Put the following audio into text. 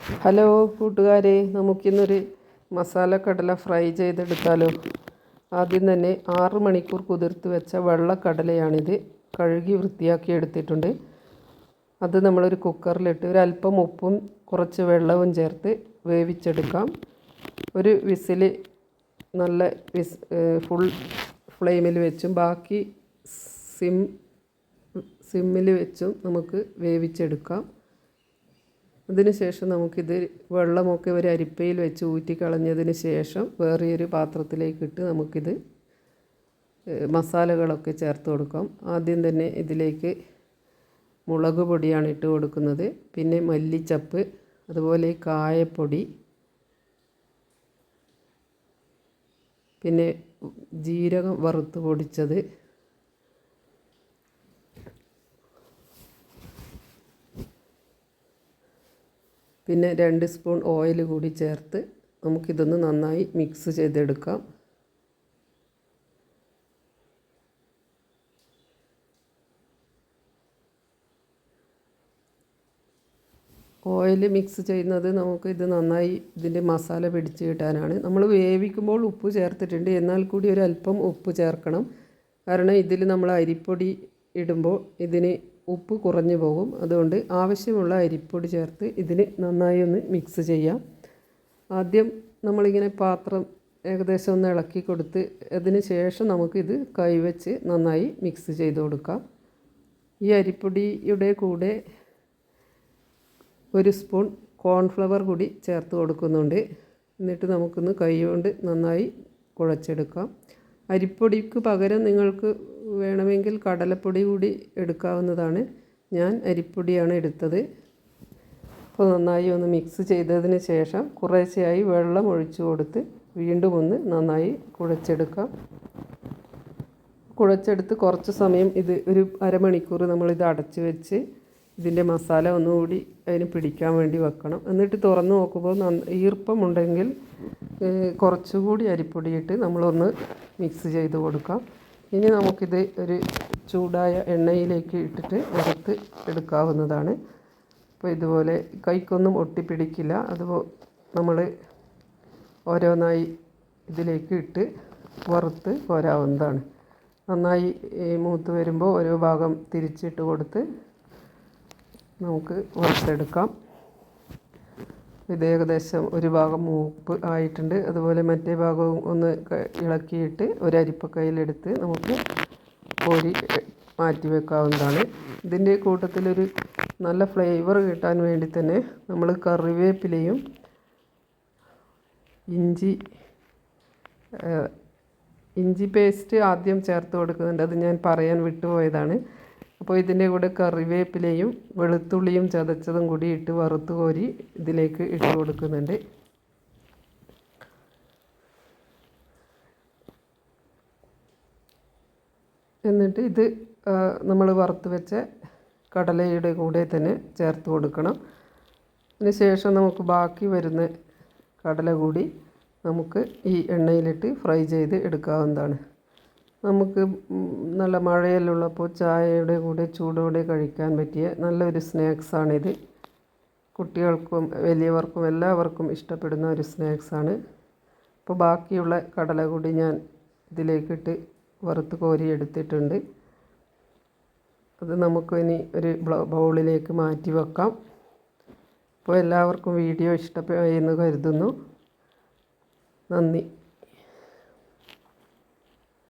Hello കൂട്ടുകാരെ നമുക്കിന്നൊരു മസാല കടല ഫ്രൈ ചെയ്തെടുത്താലോ? ആദ്യം തന്നെ ആറ് മണിക്കൂർ കുതിർത്ത് വെച്ച വെള്ളക്കടലയാണിത് കഴുകി വൃത്തിയാക്കി എടുത്തിട്ടുണ്ട്. അത് നമ്മളൊരു കുക്കറിലിട്ട് ഒരു അല്പം ഉപ്പും കുറച്ച് വെള്ളവും ചേർത്ത് വേവിച്ചെടുക്കാം. ഒരു വിസിൽ നല്ല വിസ് ഫുൾ ഫ്ലെയിമിൽ വെച്ചും ബാക്കി സിം സിമ്മിൽ വെച്ചും നമുക്ക് വേവിച്ചെടുക്കാം. അതിന് ശേഷം നമുക്കിത് വെള്ളമൊക്കെ ഒരു അരിപ്പയിൽ വെച്ച് ഊറ്റിക്കളഞ്ഞതിന് ശേഷം വേറെയൊരു പാത്രത്തിലേക്കിട്ട് നമുക്കിത് ഏഹ്, മസാലകളൊക്കെ ചേർത്ത് കൊടുക്കാം. ആദ്യം തന്നെ ഇതിലേക്ക് മുളക് പൊടിയാണ് ഇട്ട് കൊടുക്കുന്നത്. പിന്നെ മല്ലിച്ചപ്പ് അതുപോലെ കായപ്പൊടി പിന്നെ ജീരകം വറുത്ത് പൊടിച്ചത് പിന്നെ രണ്ട് സ്പൂൺ ഓയിൽ കൂടി ചേർത്ത് നമുക്കിതൊന്ന് നന്നായി മിക്സ് ചെയ്തെടുക്കാം. ഓയിൽ മിക്സ് ചെയ്യുന്നത് നമുക്ക് ഇത് നന്നായി ഇതിന്റെ മസാല പിടിച്ച് കിട്ടാനാണ്. നമ്മൾ വേവിക്കുമ്പോൾ ഉപ്പ് ചേർത്തിട്ടുണ്ട്. എന്നാൽ കൂടി ഒരു അല്പം ഉപ്പ് ചേർക്കണം. കാരണം ഇതിൽ നമ്മൾ അരിപ്പൊടി ഇടുമ്പോൾ ഇതിന് ഉപ്പ് കുറഞ്ഞു പോകും. അതുകൊണ്ട് ആവശ്യമുള്ള അരിപ്പൊടി ചേർത്ത് ഇതിന് നന്നായി ഒന്ന് മിക്സ് ചെയ്യാം. ആദ്യം നമ്മളിങ്ങനെ പാത്രം ഏകദേശം ഒന്ന് ഇളക്കി കൊടുത്ത് അതിന് ശേഷം നമുക്കിത് കൈവച്ച് നന്നായി മിക്സ് ചെയ്ത് കൊടുക്കാം. ഈ അരിപ്പൊടിയുടെ കൂടെ ഒരു സ്പൂൺ കോൺഫ്ലവർ കൂടി ചേർത്ത് കൊടുക്കുന്നുണ്ട്. എന്നിട്ട് നമുക്കൊന്ന് കൈ കൊണ്ട് നന്നായി കുഴച്ചെടുക്കാം. അരിപ്പൊടിക്ക് പകരം നിങ്ങൾക്ക് വേണമെങ്കിൽ കടലപ്പൊടി കൂടി എടുക്കാവുന്നതാണ്. ഞാൻ അരിപ്പൊടിയാണ് എടുത്തത്. അപ്പോൾ നന്നായി ഒന്ന് മിക്സ് ചെയ്തതിന് ശേഷം കുറേശ്ശെയായി വെള്ളം ഒഴിച്ചു കൊടുത്ത് വീണ്ടും ഒന്ന് നന്നായി കുഴച്ചെടുക്കാം. കുഴച്ചെടുത്ത് കുറച്ച് സമയം ഇത് ഒരു അരമണിക്കൂർ നമ്മളിത് അടച്ച് വെച്ച് ഇതിന്റെ മസാല ഒന്നുകൂടി അതിന് പിടിക്കാൻ വേണ്ടി വെക്കണം. എന്നിട്ട് തുറന്ന് നോക്കുമ്പോൾ ഈർപ്പമുണ്ടെങ്കിൽ കുറച്ചുകൂടി അരിപ്പൊടിയിട്ട് നമ്മളൊന്ന് മിക്സ് ചെയ്ത് കൊടുക്കാം. ഇനി നമുക്കിത് ഒരു ചൂടായ എണ്ണയിലേക്ക് ഇട്ടിട്ട് വറുത്ത് എടുക്കാവുന്നതാണ്. അപ്പോൾ ഇതുപോലെ കൈക്കൊന്നും ഒട്ടിപ്പിടിക്കില്ല. അതുപോലെ നമ്മൾ ഓരോന്നായി ഇതിലേക്ക് ഇട്ട് വറുത്ത് പോരാവുന്നതാണ് നന്നായി മൂത്ത് വരുമ്പോൾ ഓരോ ഭാഗം തിരിച്ചിട്ട് കൊടുത്ത് നമുക്ക് വറുത്തെടുക്കാം. ഇത് ഏകദേശം ഒരു ഭാഗം മൂപ്പ് ആയിട്ടുണ്ട്. അതുപോലെ മറ്റേ ഭാഗവും ഒന്ന് ഇളക്കിയിട്ട് ഒരു അരിപ്പക്കയിലെടുത്ത് നമുക്ക് കോരി മാറ്റി വെക്കാവുന്നതാണ്. ഇതിന്റെ കൂട്ടത്തിലൊരു നല്ല ഫ്ലേവർ കിട്ടാൻ വേണ്ടി തന്നെ നമ്മൾ കറിവേപ്പിലയും ഇഞ്ചി ഇഞ്ചി പേസ്റ്റ് ആദ്യം ചേർത്ത് കൊടുക്കുന്നുണ്ട്. അത് ഞാൻ പറയാൻ വിട്ടുപോയതാണ്. അപ്പോൾ ഇതിന്റെ കൂടെ കറിവേപ്പിലയും വെളുത്തുള്ളിയും ചതച്ചതും കൂടി ഇട്ട് വറുത്ത് കോരി ഇതിലേക്ക് ഇട്ട് കൊടുക്കുന്നുണ്ട്. എന്നിട്ട് ഇത് നമ്മൾ വറുത്ത് വെച്ച കടലയുടെ കൂടെ തന്നെ ചേർത്ത് കൊടുക്കണം. അതിന് ശേഷം നമുക്ക് ബാക്കി വരുന്ന കടല കൂടി നമുക്ക് ഈ എണ്ണയിലിട്ട് ഫ്രൈ ചെയ്ത് എടുക്കാവുന്നതാണ്. നമുക്ക് നല്ല മഴയിലുള്ളപ്പോൾ ചായയുടെ കൂടെ ചൂടോടെ കഴിക്കാൻ പറ്റിയ നല്ലൊരു സ്നാക്സാണിത്. കുട്ടികൾക്കും വലിയവർക്കും എല്ലാവർക്കും ഇഷ്ടപ്പെടുന്ന ഒരു സ്നാക്സാണ്. അപ്പോൾ ബാക്കിയുള്ള കടല കൂടി ഞാൻ ഇതിലേക്കിട്ട് വറുത്ത് കോരി എടുത്തിട്ടുണ്ട് അത് നമുക്ക് ഇനി ഒരു ബൗളിലേക്ക് മാറ്റി വെക്കാം. അപ്പോൾ എല്ലാവർക്കും വീഡിയോ ഇഷ്ടമായി എന്ന് കരുതുന്നു. നന്ദി.